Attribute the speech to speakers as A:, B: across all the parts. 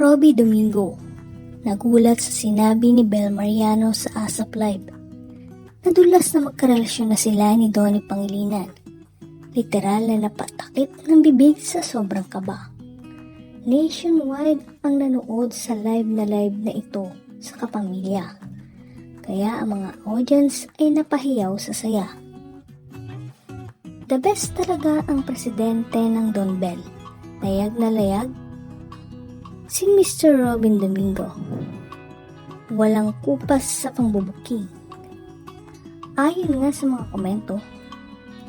A: Robbie Domingo Nagulat sa sinabi ni Bel Mariano sa ASAP Live. Nadulas na magkarelasyon na sila ni Donnie Pangilinan. Literal na napatakip ng bibig sa sobrang kaba. Nationwide ang nanood sa live na live na ito sa kapamilya. Kaya ang mga audience ay napahiyaw sa saya. The best talaga ang presidente ng Don Bell. Layag na layag. Si Mr. Robin Domingo. Walang kupas sa pangbubuking. Ayon nga sa mga komento,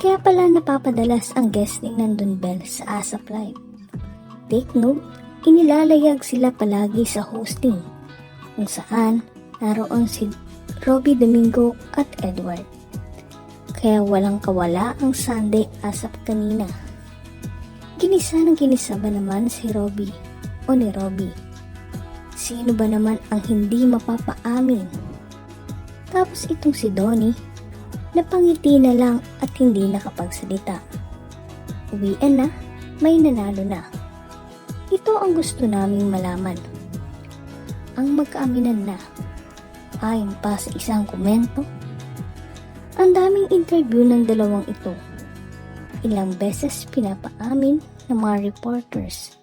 A: kaya pala napapadalas ang guesting ng Don Bell sa ASAP Live. Take note, inilalayag sila palagi sa hosting, kung saan naroon si Robbie Domingo at Edward. Kaya walang kawala ang Sunday asap kanina. Ginisa ng ginisa ba naman si Robbie o ni Robbie? Sino ba naman ang hindi mapapaamin? Tapos itong si Donnie, napangiti na lang at hindi nakapagsalita. Uwian na, may nanalo na. Ito ang gusto naming malaman. Ang magkaaminan na, ayon pa sa isang komento, ang daming interview ng dalawang ito. Ilang beses pinapaamin ng mga reporters.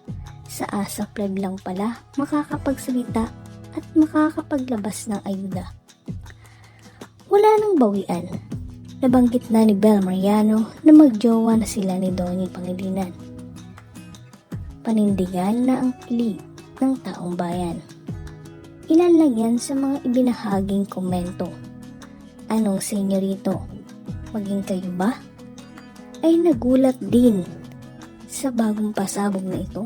A: Sa ASAP Live lang pala makakapagsalita at makakapaglabas ng ayuda. Wala nang bawian. Nabanggit na ni Bel Mariano na magjowa na sila ni Donnie Pangilinan. Panindigan na ang kilig ng taong bayan. Ilan lang yan sa mga ibinahaging komento. Anong senyorito? Maging kayo ba? Ay nagulat din sa bagong pasabog na ito.